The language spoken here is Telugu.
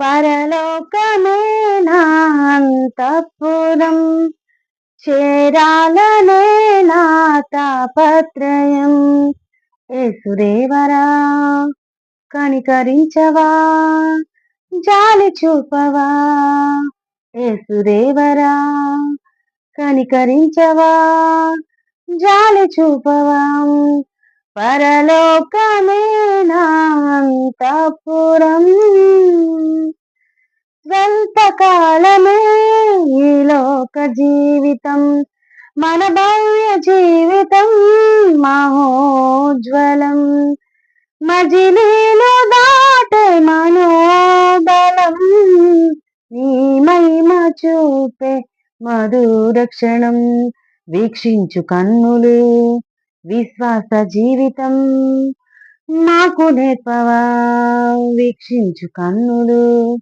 పరలోకమేనాంతఃపురం చేరాలనే నా తాపత్రయం. యేసుదేవరా కనికరించవా జాలి చూపవా? యేసుదేవరా కనికరించవా జాలి చూపవా? పరలోకమే నా స్వల్పకాలమే ఈ లోక జీవితం? మన భవ్య జీవితం మహోజ్వలం మజిలీలు దాటే మనోబలం. నీ మహిమ చూపే మధురక్షణం వీక్షించు కన్నులు విశ్వాస జీవితం. మాకు నేర్పవా? వీక్షించు కన్నులు